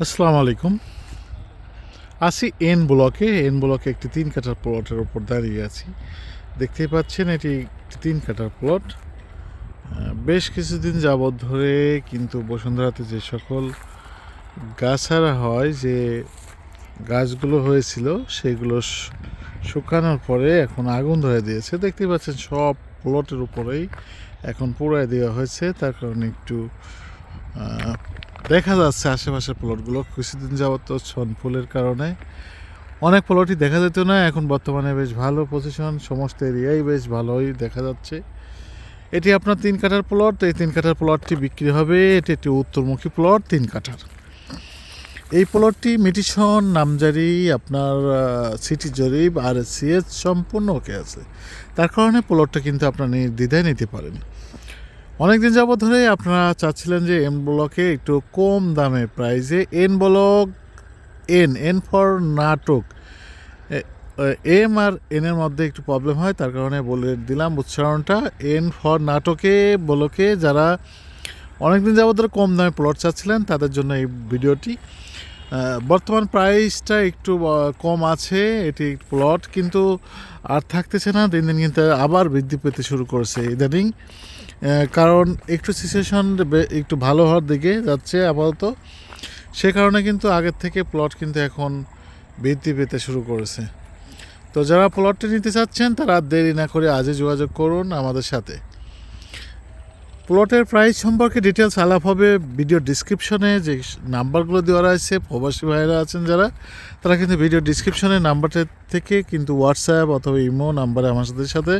আসসালামু আলাইকুম। আসি এন ব্লকে। এন ব্লকে একটি তিন কাঠার প্লটের ওপর দাঁড়িয়ে আছি। দেখতেই পাচ্ছেন, এটি একটি তিন কাঠার প্লট। বেশ কিছুদিন যাবৎ ধরে কিন্তু বসুন্ধরাতে যে সকল গাছারা হয়, যে গাছগুলো হয়েছিল, সেগুলো শুকানোর পরে এখন আগুন ধরে দিয়েছে। দেখতেই পাচ্ছেন, সব প্লটের উপরেই এখন পুরাই দেওয়া হয়েছে। তার কারণে একটু দেখা যাচ্ছে আশেপাশের প্লটগুলো কিছুদিন যাবত ছন ফুলের কারণে অনেক প্লটই দেখা যেত না, এখন বর্তমানে বেশ ভালো পজিশন সমস্ত এরিয়াই বেশ ভালোই দেখা যাচ্ছে। এটি আপনার তিন কাঠার প্লট এই তিন কাঠার প্লটটি বিক্রি হবে, এটি একটি উত্তরমুখী প্লট তিন কাঠার। এই প্লটটি মিটিশন, নামজারি, আপনার সিটি জরিপ আর সিএস সম্পূর্ণ ওকে আছে। তার কারণে প্লটটা কিন্তু আপনার নির্দ্বিধায় নিতে পারেন। অনেকদিন যাবত ধরে আপনারা চাচ্ছিলেন যে এন ব্লকে একটু কম দামে প্রাইসে N block N N for নাটক। এম আর এন এর মধ্যে একটু প্রবলেম হয়, তার কারণে বলে দিলাম উচ্চারণটা। এন ফর নাটকে, ব্লকে যারা অনেকদিন যাবত ধরে কম দামে প্লট চাচ্ছিলেন, তাদের জন্য এই ভিডিওটি। বর্তমান প্রাইসটা একটু কম আছে, এটি প্লট কিন্তু আর থাকতেছে না। দিন দিন কিন্তু আবার বৃদ্ধি পেতে শুরু করেছে ইদানিং কারণ একটু সিচুয়েশন একটু ভালো হওয়ার দিকে যাচ্ছে আপাতত। সে কারণে কিন্তু আগের থেকে প্লট কিন্তু এখন বৃদ্ধি পেতে শুরু করেছে। তো যারা প্লটটি নিতে চাচ্ছেন, তারা দেরি না করে আজই যোগাযোগ করুন আমাদের সাথে। প্লটের প্রাইস সম্পর্কে ডিটেলস আলাপ হবে ভিডিও ডিসক্রিপশনে, যে নাম্বারগুলো দেওয়া রয়েছে, প্রবাসী ভাইরা আছেন যারা, তারা কিন্তু ভিডিও ডিসক্রিপশনে নাম্বারটা থেকে কিন্তু হোয়াটসঅ্যাপ অথবা ইমো নাম্বারে আমার সাথে সাথে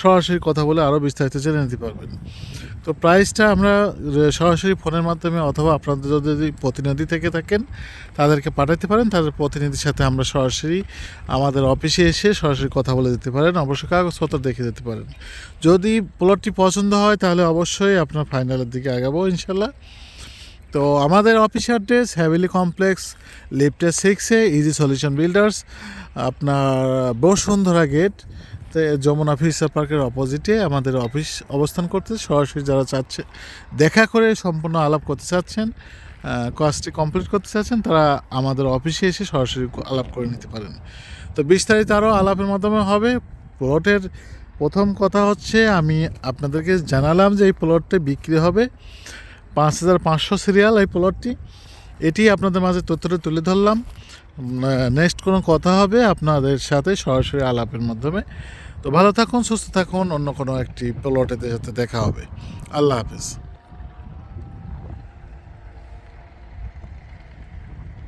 সরাসরি কথা বলে আরও বিস্তারিত জেনে নিতে পারবেন। তো প্রাইসটা আমরা সরাসরি ফোনের মাধ্যমে অথবা আপনাদের যদি প্রতিনিধি থেকে থাকেন, তাদেরকে পাঠাতে পারেন, তাদের প্রতিনিধির সাথে আমরা সরাসরি আমাদের অফিসে এসে সরাসরি কথা বলে দিতে পারেন, অবশ্যই কাগজপত্র দেখে দিতে পারেন। যদি প্লটটি পছন্দ হয় তাহলে অবশ্যই আপনার ফাইনালের দিকে আগাবো ইনশাল্লাহ। তো আমাদের অফিস অ্যাড্রেস হ্যাভেলি কমপ্লেক্স লিফটে সিক্সে ইজি সলিউশন বিল্ডার্স আপনার বসুন্ধরা গেট যমুনা ফিউচার পার্কের অপোজিটে আমাদের অফিস অবস্থান করতে সরাসরি যারা চাচ্ছে, দেখা করে সম্পূর্ণ আলাপ করতে চাচ্ছেন কাজটি কমপ্লিট করতে চাচ্ছেন, তারা আমাদের অফিসে এসে সরাসরি আলাপ করে নিতে পারেন। তো বিস্তারিত আরও আলাপের মাধ্যমে হবে প্লটের প্রথম কথা হচ্ছে আমি আপনাদেরকে জানালাম যে এই প্লটটি বিক্রি হবে। পাঁচ হাজার পাঁচশো সিরিয়াল এই প্লটটি এটি আপনাদের মাঝে তথ্যটা তুলে ধরলাম। নেক্সট কোনো কথা হবে আপনাদের সাথে সরাসরি আলাপের মাধ্যমে। তো ভালো থাকুন, সুস্থ থাকুন, অন্য কোনো একটি প্লটেতে সাথে দেখা হবে। আল্লাহ হাফিজ।